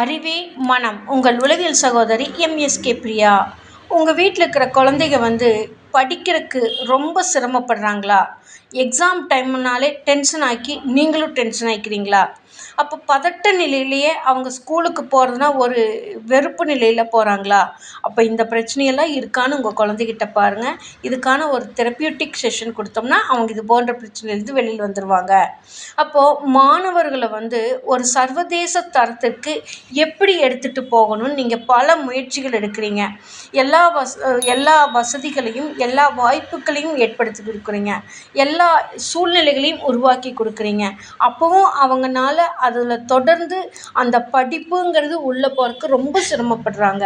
அறிவே மனம். உங்கள் உளவியல் சகோதரி எம்எஸ்கே பிரியா. உங்கள் வீட்டில் இருக்கிற குழந்தைங்க வந்து படிக்கிறதுக்கு ரொம்ப சிரமப்படுறாங்களா? எக்ஸாம் டைம்னாலே டென்ஷன் ஆக்கி நீங்களும் டென்ஷன் ஆகிக்கிறீங்களா அப்போ பதட்ட நிலையிலேயே அவங்க ஸ்கூலுக்கு போகிறதுனா ஒரு வெறுப்பு நிலையில் போகிறாங்களா அப்போ இந்த பிரச்சனையெல்லாம் இருக்கான்னு உங்கள் குழந்தைகிட்ட பாருங்கள் இதுக்கான ஒரு தெரப்பியூட்டிக் செஷன் கொடுத்தோம்னா அவங்க இது போன்ற பிரச்சனையிலேருந்து வெளியில் வந்துடுவாங்க அப்போது மாணவர்களை வந்து ஒரு சர்வதேச தரத்திற்கு எப்படி எடுத்துகிட்டு போகணும்னு நீங்கள் பல முயற்சிகள் எடுக்கிறீங்க. எல்லா வச எல்லா வசதிகளையும் எல்லா வாய்ப்புகளையும் ஏற்படுத்தி கொடுக்குறீங்க. எல்லா சூழ்நிலைகளையும் உருவாக்கி கொடுக்குறீங்க. அப்போவும் அவங்கனால அதில் தொடர்ந்து அந்த படிப்புங்கிறது உள்ளே போகிறதுக்கு ரொம்ப சிரமப்படுறாங்க.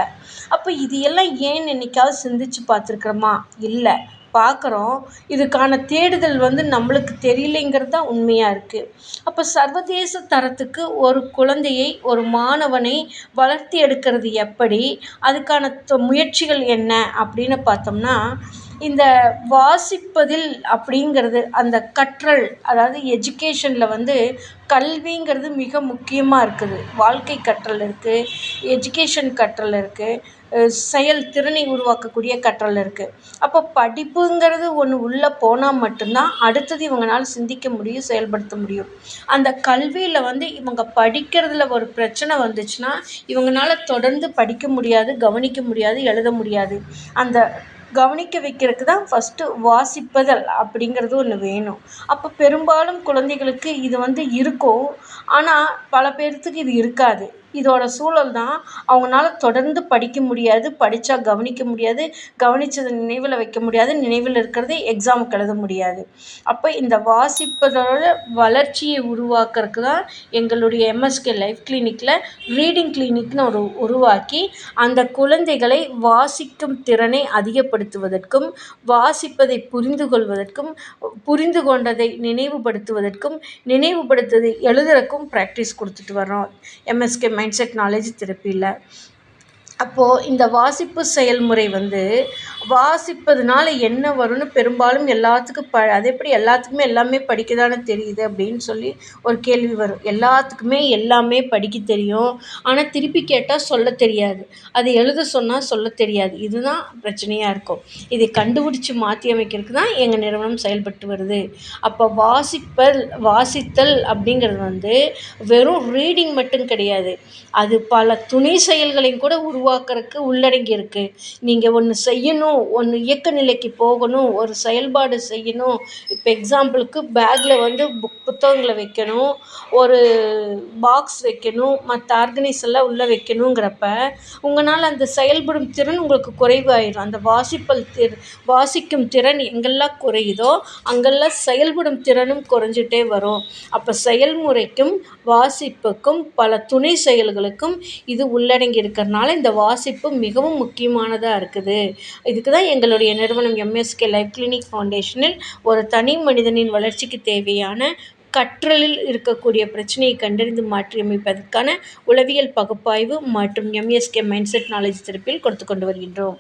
அப்போ இது எல்லாம் ஏன்னு என்றைக்காவது சிந்திச்சு பார்த்துருக்குறோமா? இல்லை பார்க்குறோம். இதுக்கான தேடுதல் வந்து நம்மளுக்கு தெரியலைங்கிறது தான் உண்மையாக இருக்குது அப்போ சர்வதேச தரத்துக்கு ஒரு குழந்தையை ஒரு மாணவனை வளர்த்தி எடுக்கிறது எப்படி? அதுக்கான முயற்சிகள் என்ன? அப்படின்னு பார்த்தோம்னா இந்த வாசிப்பதில் அப்படிங்கிறது அந்த கற்றல் அதாவது எஜுகேஷனில் வந்து கல்விங்கிறது மிக முக்கியமாக இருக்குது. வாழ்க்கை கற்றல் இருக்குது எஜுகேஷன் கற்றல் இருக்குது செயல் திறனை உருவாக்கக்கூடிய கற்றல் இருக்குது அப்போ படிப்புங்கிறது ஒன்று உள்ளே போனால் மட்டும்தான் அடுத்தது இவங்களால சிந்திக்க முடியும் செயல்படுத்த முடியும். அந்த கல்வியில் வந்து இவங்க படிக்கிறதுல ஒரு பிரச்சனை வந்துச்சுன்னா இவங்களால தொடர்ந்து படிக்க முடியாது கவனிக்க முடியாது எழுத முடியாது. அந்த கவனிக்க வைக்கிறதுக்கு தான் ஃபஸ்ட்டு வாசிப்பதல் அப்படிங்கிறது ஒன்று வேணும். அப்போ பெரும்பாலும் குழந்தைகளுக்கு இது வந்து இருக்கும். ஆனால் பல பேர்த்துக்கு இது இருக்காது. இதோட சூழல் தான் அவங்கனால தொடர்ந்து படிக்க முடியாது படித்தா கவனிக்க முடியாது கவனித்தத நினைவில் வைக்க முடியாது நினைவில் இருக்கிறது எக்ஸாமுக்கு எழுத முடியாது. அப்போ இந்த வாசிப்பதோட வளர்ச்சியை உருவாக்குறதுக்கு தான் எங்களுடைய எம்எஸ்கே லைஃப் கிளினிக்கில் ரீடிங் கிளினிக்னு ஒரு உருவாக்கி அந்த குழந்தைகளை வாசிக்கும் திறனை அதிகப்படுத்துவதற்கும் வாசிப்பதை புரிந்து கொள்வதற்கும் புரிந்து கொண்டதை நினைவுபடுத்துவதற்கும் நினைவுபடுத்துவதை எழுதுறதுக்கும் ப்ராக்டிஸ் கொடுத்துட்டு வர்றோம். எம்எஸ்கே மைண்ட் செட் நாலேஜ் தெரப்பியில் அப்போது இந்த வாசிப்பு செயல்முறை வந்து வாசிப்பதுனால என்ன வரும்னு பெரும்பாலும் எல்லாத்துக்கும் ப அது எப்படி எல்லாத்துக்குமே எல்லாமே படிக்க தானே தெரியுது அப்படின்னு சொல்லி ஒரு கேள்வி வரும். எல்லாத்துக்குமே எல்லாமே படிக்க தெரியும். ஆனால் திருப்பி கேட்டால் சொல்ல தெரியாது. அது எழுத சொன்னால் சொல்ல தெரியாது. இதுதான் பிரச்சனையாக இருக்கும். இதை கண்டுபிடிச்சி மாற்றி அமைக்கிறதுக்கு தான் எங்கள் நிறுவனம் செயல்பட்டு வருது. அப்போ வாசிப்பல் வாசித்தல் அப்படிங்கிறது வந்து வெறும் ரீடிங் மட்டும் கிடையாது. அது பல துணை செயல்களையும் கூட உருவாக்குறதுக்கு உள்ளடங்கி இருக்குது நீங்கள் ஒன்று செய்யணும் ஒன்று இயக்க நிலைக்கு போகணும் ஒரு செயல்பாடு செய்யணும். இப்போ எக்ஸாம்பிளுக்கு பேக்கில் வந்து புக் புத்தகங்களை வைக்கணும் ஒரு பாக்ஸ் வைக்கணும் மற்ற ஆர்கனைஸ் எல்லாம் உள்ளே வைக்கணுங்கிறப்ப உங்களால் அந்த செயல்படும் திறன் உங்களுக்கு குறைவாயிடும் அந்த வாசிப்பல் திற வாசிக்கும் திறன் எங்கெல்லாம் குறையுதோ அங்கெல்லாம் செயல்படும் திறனும் குறைஞ்சிட்டே வரும். அப்போ செயல்முறைக்கும் வாசிப்புக்கும் பல துணை செயல்களுக்கும் இது உள்ளடங்கி இருக்கிறனால இந்த வாசிப்பு மிகவும் முக்கியமானதாக இருக்குது. இதுக்கு தான் எங்களுடைய நிறுவனம் எம்எஸ்கே லைஃப் கிளினிக் ஃபவுண்டேஷனில் ஒரு தனி மனிதனின் வளர்ச்சிக்கு தேவையான கற்றலில் இருக்கக்கூடிய பிரச்சனையை கண்டறிந்து மாற்றியமைப்பதற்கான உளவியல் பகுப்பாய்வு மற்றும் எம்எஸ்கே மைண்ட் செட் நாலேஜ் தெரப்பியில் கொடுத்து கொண்டு வருகின்றோம்.